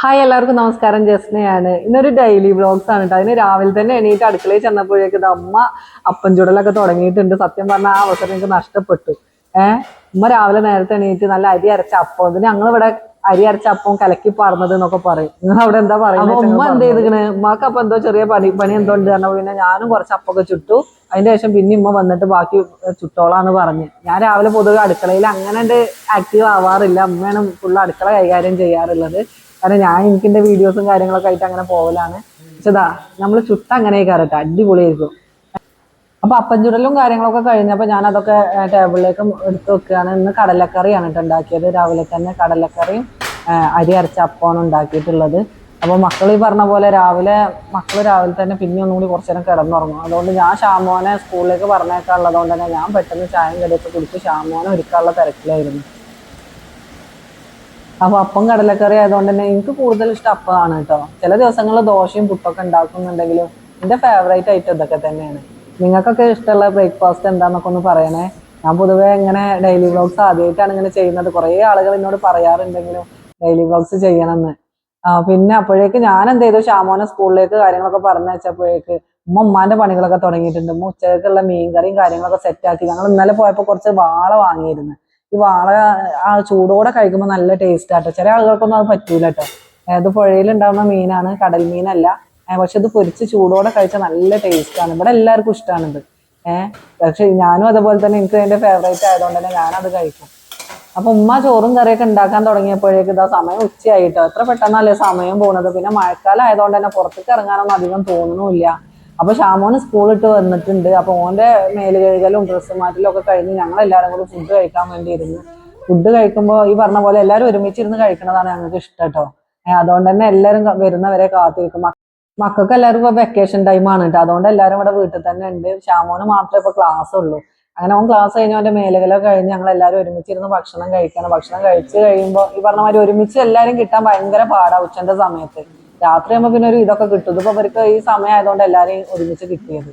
Hi എല്ലാവർക്കും നമസ്കാരം. ജസ്നയാണ്. ഇന്നൊരു ഡെയിലി വ്ളോഗ്സ് ആണ് കേട്ടോ അതിന് രാവിലെ തന്നെ എണീറ്റ് അടുക്കളയിൽ ചെന്നപ്പോഴേക്കും അമ്മ അപ്പം ചുടലൊക്കെ തുടങ്ങിയിട്ടുണ്ട്. സത്യം പറഞ്ഞാൽ ആ അവസരം എനിക്ക് നഷ്ടപ്പെട്ടു. ഏഹ് ഉമ്മ രാവിലെ നേരത്തെ എണീറ്റ് നല്ല അരി അരച്ച അപ്പം ഇതിന് ഞങ്ങൾ ഇവിടെ അരി അരച്ച അപ്പം കലക്കി പറഞ്ഞത് എന്നൊക്കെ പറയും. നിങ്ങൾ അവിടെ എന്താ പറയുന്നത് ഉമ്മ എന്ത് ചെയ്തിക്കണ് ഉമ്മക്ക് അപ്പം എന്തോ ചെറിയ പണി പണി എന്തോ ഉണ്ട് കാരണം പിന്നെ ഞാനും കുറച്ച് അപ്പൊക്കെ ചുട്ടു. അതിന്റെ ശേഷം പിന്നെ ഉമ്മ വന്നിട്ട് ബാക്കി ചുട്ടോളാന്ന് പറഞ്ഞ്. ഞാൻ രാവിലെ പൊതുവെ അടുക്കളയിൽ അങ്ങനെ ആക്റ്റീവ് ആവാറില്ല. അമ്മയാണ് ഫുള്ള് അടുക്കള കൈകാര്യം ചെയ്യാറുള്ളത്. കാരണം ഞാൻ എനിക്ക് എന്റെ വീഡിയോസും കാര്യങ്ങളൊക്കെ ആയിട്ട് അങ്ങനെ പോകലാണ് പക്ഷെ നമ്മൾ ചുട്ട അങ്ങനെ കയറട്ടെ. അടിപൊളിയായിരിക്കും. അപ്പൊ അപ്പഞ്ചുടലും കാര്യങ്ങളൊക്കെ കഴിഞ്ഞപ്പോ ഞാൻ അതൊക്കെ ടേബിളിലേക്ക് എടുത്തു വെക്കുകയാണ്. ഇന്ന് കടലക്കറിയാണ് കേട്ടോ ഉണ്ടാക്കിയത്. രാവിലെ തന്നെ കടലക്കറിയും അരി അരച്ച അപ്പമാണ് ഉണ്ടാക്കിയിട്ടുള്ളത്. അപ്പൊ മക്കൾ ഈ പറഞ്ഞ പോലെ രാവിലെ മക്കൾ രാവിലെ തന്നെ പിന്നെ ഒന്നും കൂടി കുറച്ചു നേരം കിടന്നുറങ്ങും. അതുകൊണ്ട് ഞാൻ ഷാമോനെ സ്കൂളിലേക്ക് പറഞ്ഞേക്കാനുള്ളത് കൊണ്ട് തന്നെ ഞാൻ പെട്ടെന്ന് ചായം കടിയൊക്കെ കുടിച്ച് ഷാമോനെ ഒരുക്കാനുള്ള തിരക്കിലായിരുന്നു. അപ്പൊ അപ്പം കടലക്കറി ആയതുകൊണ്ട് തന്നെ എനിക്ക് കൂടുതൽ ഇഷ്ടം അപ്പമാണ് കേട്ടോ. ചില ദിവസങ്ങളിൽ ദോശയും പുട്ടൊക്കെ ഉണ്ടാക്കുന്നുണ്ടെങ്കിലും എന്റെ ഫേവറേറ്റ് ഐറ്റം ഇതൊക്കെ തന്നെയാണ്. നിങ്ങൾക്കൊക്കെ ഇഷ്ടമുള്ള ബ്രേക്ക്ഫാസ്റ്റ് എന്താന്നൊക്കെ ഒന്ന് പറയണേ. ഞാൻ പൊതുവേ ഇങ്ങനെ ഡെയിലി വ്ളോഗ്സ് ആദ്യമായിട്ടാണ് ഇങ്ങനെ ചെയ്യുന്നത്. കുറേ ആളുകൾ എന്നോട് പറയാറുണ്ടെങ്കിലും ഡെയിലി വ്ലോഗ്സ് ചെയ്യണമെന്ന്. പിന്നെ അപ്പോഴേക്ക് ഞാൻ എന്ത് ചെയ്തു? ഷാമോനെ സ്കൂളിലേക്ക് കാര്യങ്ങളൊക്കെ പറഞ്ഞു വെച്ചപ്പോഴേക്ക് ഉമ്മ ഉമ്മാന്റെ പണികളൊക്കെ തുടങ്ങിയിട്ടുണ്ട്. ഉമ്മ ഉച്ചയ്ക്കുള്ള മീൻകറിയും കാര്യങ്ങളൊക്കെ സെറ്റാക്കി ഞങ്ങൾ ഇന്നലെ പോയപ്പോൾ കുറച്ച് വാള വാങ്ങിയിരുന്നു. ഈ വാള ആ ചൂടോടെ കഴിക്കുമ്പോൾ നല്ല ടേസ്റ്റ് ആട്ടോ. ചില ആളുകൾക്കൊന്നും അത് പറ്റൂല കേട്ടോ അത് പുഴയിലുണ്ടാവുന്ന മീനാണ് കടൽ മീനല്ല. പക്ഷെ ഇത് പൊരിച്ച് ചൂടോടെ കഴിച്ചാൽ നല്ല ടേസ്റ്റ് ആണ്. ഇവിടെ എല്ലാവർക്കും ഇഷ്ടമാണിത് ഏഹ് പക്ഷെ ഞാനും അതുപോലെ തന്നെ എനിക്ക് എന്റെ ഫേവറേറ്റ് ആയതുകൊണ്ട് തന്നെ ഞാനത് കഴിക്കും. അപ്പൊ ഉമ്മ ചോറും കറിയൊക്കെ ഉണ്ടാക്കാൻ തുടങ്ങിയപ്പോഴേക്ക് ഇതാ സമയം ഉച്ചയായിട്ടോ. എത്ര പെട്ടെന്നല്ലേ സമയം പോകുന്നത് പിന്നെ മഴക്കാലം ആയതുകൊണ്ട് തന്നെ പുറത്തേക്ക് ഇറങ്ങാനൊന്നും അധികം തോന്നുന്നില്ല അപ്പൊ ഷാമോന് സ്കൂളിട്ട് വന്നിട്ടുണ്ട്. അപ്പൊ ഓന്റെ മേൽ കഴുകലും ഡ്രസ്സ് മാറ്റലും ഒക്കെ കഴിഞ്ഞ് ഞങ്ങൾ എല്ലാവരും കൂടി ഫുഡ് കഴിക്കാൻ വേണ്ടി ഇരുന്നു ഫുഡ് കഴിക്കുമ്പോൾ ഈ പറഞ്ഞ പോലെ എല്ലാവരും ഒരുമിച്ചിരുന്ന് കഴിക്കണതാണ് ഞങ്ങൾക്ക് ഇഷ്ടം കേട്ടോ. അതുകൊണ്ട് തന്നെ എല്ലാവരും വരുന്നവരെ കാത്തിരിക്കും. മക്കൾക്ക് എല്ലാവരും ഇപ്പൊ വെക്കേഷൻ ടൈമാണ് കേട്ടോ. അതുകൊണ്ട് എല്ലാവരും ഇവിടെ വീട്ടിൽ തന്നെ ഉണ്ട്. ഷാമോന് മാത്രമേ ഇപ്പൊ ക്ലാസ് ഉള്ളൂ. അങ്ങനെ അവൻ ക്ലാസ് കഴിഞ്ഞ് അവന്റെ മേലകളൊക്കെ കഴിഞ്ഞ് ഞങ്ങൾ എല്ലാവരും ഒരുമിച്ചിരുന്ന് ഭക്ഷണം കഴിക്കണം. ഭക്ഷണം കഴിച്ച് കഴിയുമ്പോൾ ഈ പറഞ്ഞ മാതിരി ഒരുമിച്ച് എല്ലാവരും കിട്ടാൻ ഭയങ്കര പാടാ ഉച്ചന്റെ സമയത്ത്. രാത്രി ആകുമ്പോൾ പിന്നെ ഒരു ഇതൊക്കെ കിട്ടും. ഇതിപ്പോ അവർക്ക് ഈ സമയമായതുകൊണ്ട് എല്ലാവരെയും ഒരുമിച്ച് കിട്ടിയത്.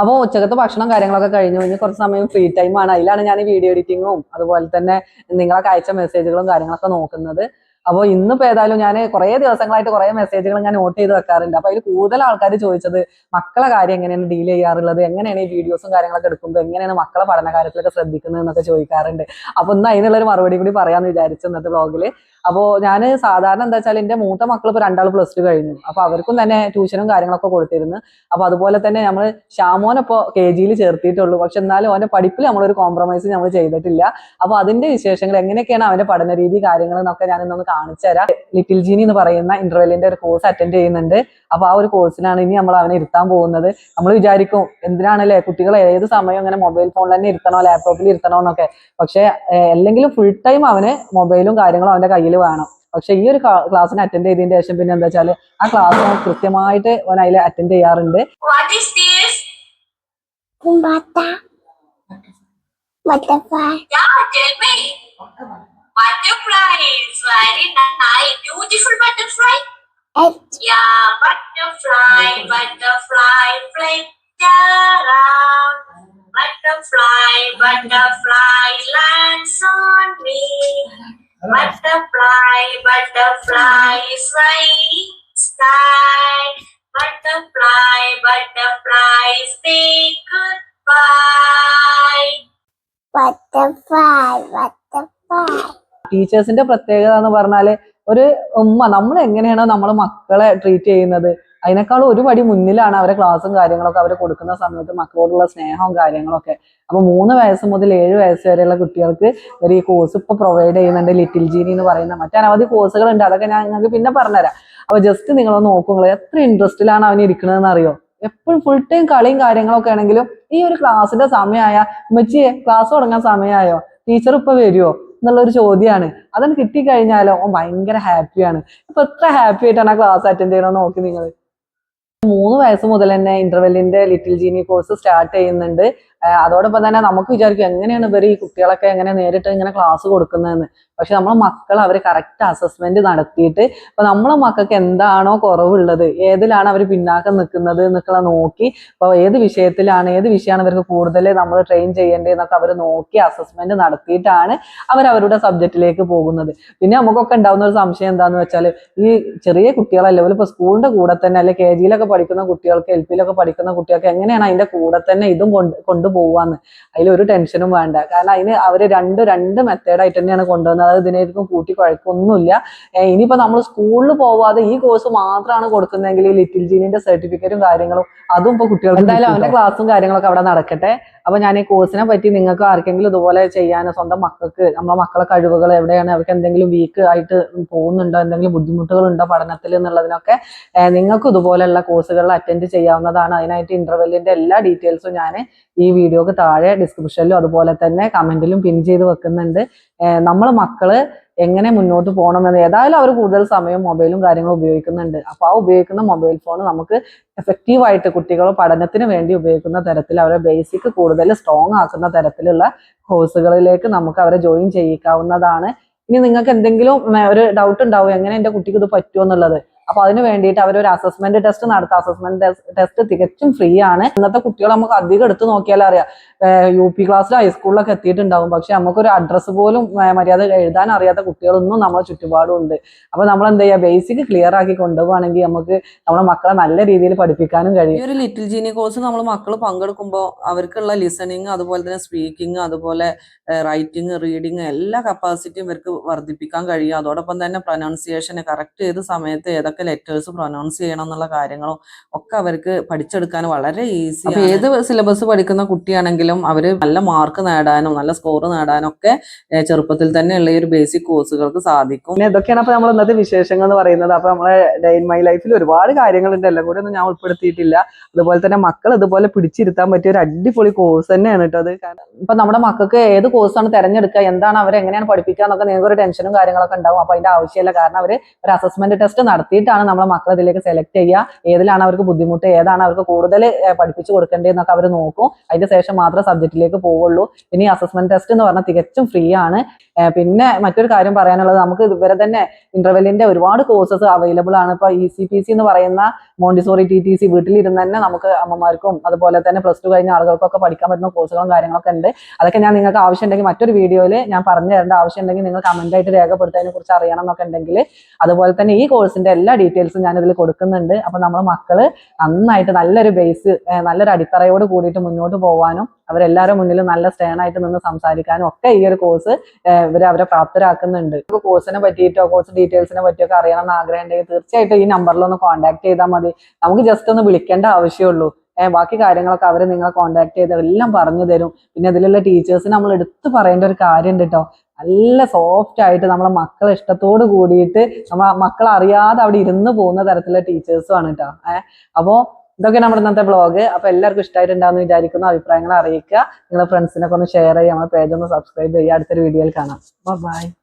അപ്പോൾ ഉച്ചക്കത്തെ ഭക്ഷണം കാര്യങ്ങളൊക്കെ കഴിഞ്ഞു. ഇനി കുറച്ച് സമയം ഫ്രീ ടൈം ആണ്. അതിലാണ് ഞാൻ വീഡിയോ എഡിറ്റിങ്ങും അതുപോലെ തന്നെ നിങ്ങളൊക്കെ അയച്ച മെസ്സേജുകളും കാര്യങ്ങളൊക്കെ നോക്കുന്നത്. അപ്പോൾ ഇന്നിപ്പോൾ ഏതായാലും ഞാൻ കുറേ ദിവസങ്ങളായിട്ട് കുറേ മെസ്സേജുകൾ ഞാൻ നോട്ട് ചെയ്ത് വെക്കാറുണ്ട്. അപ്പോൾ അതിൽ കൂടുതൽ ആൾക്കാർ ചോദിച്ചത് മക്കളെ കാര്യം എങ്ങനെയാണ് ഡീൽ ചെയ്യാറുള്ളത്? എങ്ങനെയാണ് ഈ വീഡിയോസും കാര്യങ്ങളൊക്കെ എടുക്കുമ്പോൾ എങ്ങനെയാണ് മക്കളെ പഠന കാര്യത്തിലൊക്കെ ശ്രദ്ധിക്കുന്നത് എന്നൊക്കെ ചോദിക്കാറുണ്ട്. അപ്പോൾ ഇന്ന് അതിനുള്ളൊരു മറുപടി കൂടി പറയാമെന്ന് വിചാരിച്ചു ഇന്നത്തെ ബ്ലോഗിൽ അപ്പോൾ ഞാൻ സാധാരണ എന്താ വെച്ചാൽ എന്റെ മൂത്ത മക്കൾ ഇപ്പോൾ രണ്ടാൾ പ്ലസ് ടു കഴിഞ്ഞു. അപ്പോൾ അവർക്കും തന്നെ ട്യൂഷനും കാര്യങ്ങളൊക്കെ കൊടുത്തിരുന്നു. അപ്പോൾ അതുപോലെ തന്നെ നമ്മൾ ഷാമോനപ്പോൾ കെ ജിയിൽ ചേർത്തിയിട്ടുള്ളൂ. പക്ഷെ എന്നാലും അവന്റെ പഠിപ്പിൽ നമ്മളൊരു കോംപ്രമൈസ് നമ്മൾ ചെയ്തിട്ടില്ല. അപ്പോൾ അതിന്റെ വിശേഷങ്ങൾ എങ്ങനെയൊക്കെയാണ് അവന്റെ പഠന രീതി കാര്യങ്ങൾ എന്നൊക്കെ ഞാൻ ഇന്നൊന്ന് കാണിച്ചു തരാം. ലിറ്റിൽ ജീനി എന്ന് പറയുന്ന ഇന്റർവെല്ലിന്റെ ഒരു കോഴ്സ് അറ്റൻഡ് ചെയ്യുന്നുണ്ട്. അപ്പൊ ആ ഒരു കോഴ്സിനാണ് ഇനി നമ്മൾ അവനെ ഇരുത്താൻ പോകുന്നത്. നമ്മൾ വിചാരിക്കും എന്തിനാണല്ലേ? കുട്ടികളെ ഏത് സമയം അങ്ങനെ മൊബൈൽ ഫോണിൽ തന്നെ ഇരുത്തണോ ലാപ്ടോപ്പിൽ ഇരുത്തണോ എന്നൊക്കെ. പക്ഷെ അല്ലെങ്കിലും ഫുൾ ടൈം അവന് മൊബൈലും കാര്യങ്ങളും അവന്റെ കയ്യിൽ വേണം. പക്ഷെ ഈ ഒരു ക്ലാസ്സിന് അറ്റൻഡ് ചെയ്തതിന്റെ ശേഷം പിന്നെ എന്താ വെച്ചാൽ ആ ക്ലാസ് കൃത്യമായിട്ട് അവൻ അതിൽ അറ്റൻഡ് ചെയ്യാറുണ്ട്. Butterfly. Yeah, tell me. Butterfly is very nice. Beautiful butterfly. Eight. Yeah, butterfly, butterfly, fly around. Butterfly, butterfly lands on me. Butterfly, butterfly flying sky. Butterfly, butterfly, say goodbye. Butterfly. ടീച്ചേഴ്സിന്റെ പ്രത്യേകത എന്ന് പറഞ്ഞാൽ ഒരു ഉമ്മ നമ്മൾ എങ്ങനെയാണോ നമ്മളെ മക്കളെ ട്രീറ്റ് ചെയ്യുന്നത് അതിനേക്കാൾ ഒരു പടി മുന്നിലാണ് അവരെ ക്ലാസ്സും കാര്യങ്ങളൊക്കെ അവർ കൊടുക്കുന്ന സമയത്ത് മക്കളോടുള്ള സ്നേഹവും കാര്യങ്ങളൊക്കെ. അപ്പൊ മൂന്ന് വയസ്സ് മുതൽ ഏഴ് വയസ്സ് വരെയുള്ള കുട്ടികൾക്ക് ഒരു ഈ കോഴ്സ് ഇപ്പൊ പ്രൊവൈഡ് ചെയ്യുന്നുണ്ട് ലിറ്റിൽ ജീനി എന്ന് പറയുന്ന മറ്റനവധി കോഴ്സുകളുണ്ട് അതൊക്കെ ഞാൻ നിങ്ങൾക്ക് പിന്നെ പറഞ്ഞുതരാം. അപ്പൊ ജസ്റ്റ് നിങ്ങൾ നോക്കുമ്പോൾ എത്ര ഇൻട്രസ്റ്റിലാണ് അവൻ ഇരിക്കുന്നതെന്ന് അറിയോ? എപ്പോഴും ഫുൾ ടൈം കളിയും കാര്യങ്ങളൊക്കെ ആണെങ്കിലും ഈ ഒരു ക്ലാസ്സിന്റെ സമയമായ ഉമ്മച്ചിയെ ക്ലാസ് തുടങ്ങാൻ സമയമായോ ടീച്ചർ ഇപ്പൊ വരുമോ എന്നുള്ളൊരു ചോദ്യമാണ് അതൊന്ന് കിട്ടിക്കഴിഞ്ഞാലോ ഓൻ ഭയങ്കര ഹാപ്പിയാണ് ഇപ്പൊ എത്ര ഹാപ്പി ആയിട്ടാണ് ആ ക്ലാസ് അറ്റൻഡ് ചെയ്യണമെന്ന് നോക്കി നിങ്ങൾ മൂന്ന് വയസ്സ് മുതൽ തന്നെ ഇന്റർവെല്ലിന്റെ ലിറ്റിൽ ജീനി കോഴ്സ് സ്റ്റാർട്ട് ചെയ്യുന്നുണ്ട്. അതോടൊപ്പം തന്നെ നമുക്ക് വിചാരിക്കും എങ്ങനെയാണ് ഇവർ ഈ കുട്ടികളൊക്കെ എങ്ങനെ നേരിട്ട് ഇങ്ങനെ ക്ലാസ് കൊടുക്കുന്നതെന്ന്. പക്ഷെ നമ്മളെ മക്കൾ അവർ കറക്റ്റ് അസസ്മെന്റ് നടത്തിയിട്ട് ഇപ്പൊ നമ്മളെ മക്കൾക്ക് എന്താണോ കുറവുള്ളത് ഏതിലാണ് അവർ പിന്നാക്കം നിൽക്കുന്നത് എന്നൊക്കെ നോക്കി ഇപ്പൊ ഏത് വിഷയത്തിലാണ് ഏത് വിഷയമാണ് ഇവർക്ക് കൂടുതൽ നമ്മൾ ട്രെയിൻ ചെയ്യേണ്ടതെന്നൊക്കെ അവർ നോക്കി അസസ്മെന്റ് നടത്തിയിട്ടാണ് അവർ അവരുടെ സബ്ജക്റ്റിലേക്ക് പോകുന്നത്. പിന്നെ നമുക്കൊക്കെ ഉണ്ടാവുന്ന ഒരു സംശയം എന്താന്ന് വെച്ചാൽ ഈ ചെറിയ കുട്ടികളല്ലേ ഇപ്പൊ സ്കൂളിന്റെ കൂടെ തന്നെ അല്ലെ കെ ജിയിലൊക്കെ പഠിക്കുന്ന കുട്ടികൾക്ക് എൽ പിയിലൊക്കെ പഠിക്കുന്ന കുട്ടികൾക്ക് എങ്ങനെയാണ് അതിന്റെ കൂടെ തന്നെ ഇതും കൊണ്ട് കൊണ്ടുപോവാന്ന് അതിൽ ഒരു ടെൻഷനും വേണ്ട. കാരണം അതിന് അവർ രണ്ട് രണ്ട് മെത്തേഡായിട്ട് തന്നെയാണ് കൊണ്ടുവന്നത്. അതായത് ഇതിനായിരിക്കും കൂട്ടി കുഴക്കൊന്നുമില്ല ഇനിയിപ്പോ നമ്മൾ സ്കൂളിൽ പോവാതെ ഈ കോഴ്സ് മാത്രമാണ് കൊടുക്കുന്നതെങ്കിൽ ഈ ലിറ്റിൽ ജീനിന്റെ സർട്ടിഫിക്കറ്റും കാര്യങ്ങളും അതും ഇപ്പൊ കുട്ടികൾ എന്തായാലും അവന്റെ ക്ലാസ്സും കാര്യങ്ങളൊക്കെ അവിടെ നടക്കട്ടെ. അപ്പൊ ഞാൻ ഈ കോഴ്സിനെ പറ്റി നിങ്ങൾക്ക് ആർക്കെങ്കിലും ഇതുപോലെ ചെയ്യാൻ സ്വന്തം മക്കൾക്ക് നമ്മളെ മക്കളെ കഴിവുകൾ എവിടെയാണ് അവർക്ക് എന്തെങ്കിലും വീക്ക് ആയിട്ട് പോകുന്നുണ്ടോ എന്തെങ്കിലും ബുദ്ധിമുട്ടുകളുണ്ടോ പഠനത്തിൽ എന്നുള്ളതിനൊക്കെ നിങ്ങൾക്ക് ഇതുപോലെയുള്ള കോഴ്സുകളിൽ അറ്റൻഡ് ചെയ്യാവുന്നതാണ്. അതിനായിട്ട് ഇന്റർവെല്ലിന്റെ എല്ലാ ഡീറ്റെയിൽസും ഞാൻ ഈ വീഡിയോക്ക് താഴെ ഡിസ്ക്രിപ്ഷനിലും അതുപോലെ തന്നെ കമന്റിലും പിൻ ചെയ്ത് വെക്കുന്നുണ്ട്. നമ്മൾ മക്കൾ എങ്ങനെ മുന്നോട്ട് പോകണമെന്ന് ഏതായാലും അവർ കൂടുതൽ സമയം മൊബൈലും കാര്യങ്ങളും ഉപയോഗിക്കുന്നുണ്ട്. അപ്പോൾ ആ ഉപയോഗിക്കുന്ന മൊബൈൽ ഫോൺ നമുക്ക് എഫക്റ്റീവായിട്ട് കുട്ടികൾ പഠനത്തിന് വേണ്ടി ഉപയോഗിക്കുന്ന തരത്തിൽ അവരെ ബേസിക് കൂടുതൽ സ്ട്രോങ് ആക്കുന്ന തരത്തിലുള്ള കോഴ്സുകളിലേക്ക് നമുക്ക് അവരെ ജോയിൻ ചെയ്യിക്കാവുന്നതാണ്. ഇനി നിങ്ങൾക്ക് എന്തെങ്കിലും ഒരു ഡൗട്ട് ഉണ്ടാവും? എങ്ങനെ എന്റെ കുട്ടിക്ക് ഇത് പറ്റുമോ എന്നുള്ളത്? അപ്പൊ അതിന് വേണ്ടിയിട്ട് അവർ ഒരു അസസ്മെന്റ് ടെസ്റ്റ് നടത്തുക അസസ്മെന്റ് ടെസ്റ്റ് തികച്ചും ഫ്രീ ആണ്. ഇന്നത്തെ കുട്ടികൾ നമുക്ക് അധികം എടുത്ത് നോക്കിയാൽ അറിയാം. യു പി ക്ലാസ്സിലും ഹൈസ്കൂളിലൊക്കെ എത്തിയിട്ടുണ്ടാവും. പക്ഷെ നമുക്കൊരു അഡ്രസ്സ് പോലും മര്യാദ എഴുതാൻ അറിയാത്ത കുട്ടികളൊന്നും നമ്മളെ ചുറ്റുപാടും ഉണ്ട് അപ്പൊ നമ്മൾ എന്താ ചെയ്യുക ബേസിക് ക്ലിയർ ആക്കി കൊണ്ടുപോകുകയാണെങ്കിൽ നമുക്ക് നമ്മുടെ മക്കളെ നല്ല രീതിയിൽ പഠിപ്പിക്കാനും കഴിയും. ഒരു ലിറ്റിൽ ജീനി കോഴ്സ് നമ്മൾ മക്കൾ പങ്കെടുക്കുമ്പോൾ അവർക്കുള്ള ലിസണിങ് അതുപോലെ തന്നെ സ്പീക്കിംഗ് അതുപോലെ റൈറ്റിംഗ് റീഡിങ് എല്ലാ കപ്പാസിറ്റിയും ഇവർക്ക് വർദ്ധിപ്പിക്കാൻ കഴിയും. അതോടൊപ്പം തന്നെ പ്രൊനൗൺസിയേഷൻ കറക്റ്റ് ഏത് സമയത്ത് ഏതൊക്കെ ലെറ്റേഴ്സ് പ്രൊനൗൺസ് ചെയ്യണം എന്നുള്ള കാര്യങ്ങളും ഒക്കെ അവർക്ക് പഠിച്ചെടുക്കാൻ വളരെ ഈസി ഏത് സിലബസ് പഠിക്കുന്ന കുട്ടിയാണെങ്കിലും അവർ നല്ല മാർക്ക് നേടാനും നല്ല സ്കോർ നേടാനും ഒക്കെ ചെറുപ്പത്തിൽ തന്നെയുള്ള ഈ ഒരു ബേസിക് കോഴ്സുകൾക്ക് സാധിക്കും. പിന്നെ ഇതൊക്കെയാണ് അപ്പൊ നമ്മൾ ഇന്നത്തെ വിശേഷങ്ങൾ എന്ന് പറയുന്നത്. അപ്പൊ നമ്മളെ ഡേ ഇൻ മൈ ലൈഫിൽ ഒരുപാട് കാര്യങ്ങളുണ്ട്. എല്ലാം കൂടി ഒന്നും ഞാൻ ഉൾപ്പെടുത്തിയിട്ടില്ല. അതുപോലെ തന്നെ മക്കൾ ഇതുപോലെ പിടിച്ചിരുത്താൻ പറ്റിയ ഒരു അടിപൊളി കോഴ്സ് തന്നെയാണ് കേട്ടോ അത്. കാരണം ഇപ്പൊ നമ്മുടെ മക്കൾക്ക് ഏത് കോഴ്സാണ് തിരഞ്ഞെടുക്കുക എന്താണ് അവരെങ്ങനെയാണ് പഠിപ്പിക്കുക എന്നൊക്കെ നിങ്ങൾക്ക് ഒരു ടെൻഷനും കാര്യങ്ങളൊക്കെ ഉണ്ടാവും. അപ്പൊ അതിന്റെ ആവശ്യമില്ല. കാരണം അവർ ഒരു അസസ്മെന്റ് ടെസ്റ്റ് നടത്തിയിട്ടാണ് നമ്മളെ മക്കളെ ഇതിലേക്ക് സെലക്ട് ചെയ്യുക. ഏതിലാണ് അവർക്ക് ബുദ്ധിമുട്ട് ഏതാണ് അവർക്ക് കൂടുതൽ പഠിപ്പിച്ചു കൊടുക്കേണ്ടതെന്നൊക്കെ അവർ നോക്കും. അതിന് ശേഷം മാത്രമേ സബ്ജക്റ്റിലേക്ക് പോവുള്ളൂ. ഇനി അസസ്മെന്റ് ടെസ്റ്റ് എന്ന് പറഞ്ഞാൽ തികച്ചും ഫ്രീ ആണ്. പിന്നെ മറ്റൊരു കാര്യം പറയാനുള്ളത് നമുക്ക് ഇതുവരെ തന്നെ ഇന്റർവെല്ലിന്റെ ഒരുപാട് കോഴ്സസ് അവൈലബിൾ ആണ്. ഇപ്പൊ ഇ സി പി സി എന്ന് പറയുന്ന മോണ്ടിസോറി ടി ടി സി വീട്ടിലിരുന്ന് തന്നെ നമുക്ക് അമ്മമാർക്കും അതുപോലെ തന്നെ പ്ലസ് ടു കഴിഞ്ഞ ആളുകൾക്കൊക്കെ പഠിക്കാൻ പറ്റുന്ന കോഴ്സുകളും കാര്യങ്ങളൊക്കെ ഉണ്ട്. അതൊക്കെ ഞാൻ നിങ്ങൾക്ക് ആവശ്യമുണ്ടെങ്കിൽ മറ്റൊരു വീഡിയോയിൽ ഞാൻ പറഞ്ഞു തരേണ്ട ആവശ്യമുണ്ടെങ്കിൽ നിങ്ങൾ കമന്റ് ആയിട്ട് രേഖപ്പെടുത്തതിനെ കുറിച്ച് അറിയണം എന്നൊക്കെ ഉണ്ടെങ്കിൽ അതുപോലെ തന്നെ ഈ കോഴ്സിന്റെ എല്ലാ ഡീറ്റെയിൽസും ഇതിൽ കൊടുക്കുന്നുണ്ട്. അപ്പൊ നമ്മളെ മക്കൾ നന്നായിട്ട് നല്ലൊരു ബേസ് നല്ലൊരു അടിത്തറയോട് കൂടിയിട്ട് മുന്നോട്ട് പോകാനും അവരെല്ലാവരും മുന്നിൽ നല്ല സ്റ്റേൺ ആയിട്ട് നിന്ന് സംസാരിക്കാനും ഒക്കെ ഈ ഒരു കോഴ്സ് ഇവർ അവരെ പ്രാപ്തരാക്കുന്നുണ്ട്. കോഴ്സിനെ പറ്റിയിട്ടോ കോഴ്സ് ഡീറ്റെയിൽസിനെ പറ്റിയൊക്കെ അറിയണം എന്ന് ആഗ്രഹം ഉണ്ടെങ്കിൽ തീർച്ചയായിട്ടും ഈ നമ്പറിൽ ഒന്ന് കോൺടാക്ട് ചെയ്താൽ മതി. നമുക്ക് ജസ്റ്റ് ഒന്ന് വിളിക്കേണ്ട ആവശ്യമുള്ളൂ. ബാക്കി കാര്യങ്ങളൊക്കെ അവർ നിങ്ങളെ കോൺടാക്ട് ചെയ്ത് എല്ലാം പറഞ്ഞു തരും. പിന്നെ അതിലുള്ള ടീച്ചേഴ്സിന് നമ്മൾ എടുത്തു പറയേണ്ട ഒരു കാര്യം ഉണ്ട് കേട്ടോ നല്ല സോഫ്റ്റ് ആയിട്ട് നമ്മളെ മക്കളെ ഇഷ്ടത്തോട് കൂടിയിട്ട് നമ്മ മക്കൾ അറിയാതെ അവിടെ ഇരുന്ന് പോകുന്ന തരത്തിലുള്ള ടീച്ചേഴ്സും ആണ് കേട്ടോ ഏഹ് അപ്പോ ഇതൊക്കെ നമ്മുടെ ഇന്നത്തെ ബ്ലോഗ് അപ്പൊ എല്ലാവർക്കും ഇഷ്ടമായിട്ടുണ്ടാവുന്ന വിചാരിക്കുന്ന. അഭിപ്രായങ്ങൾ അറിയിക്കുക. നിങ്ങളുടെ ഫ്രണ്ട്സിനൊക്കെ ഒന്ന് ഷെയർ ചെയ്യുക. നമ്മുടെ പേജ് ഒന്ന് സബ്സ്ക്രൈബ് ചെയ്യുക. അടുത്തൊരു വീഡിയോയിൽ കാണാം. ബൈ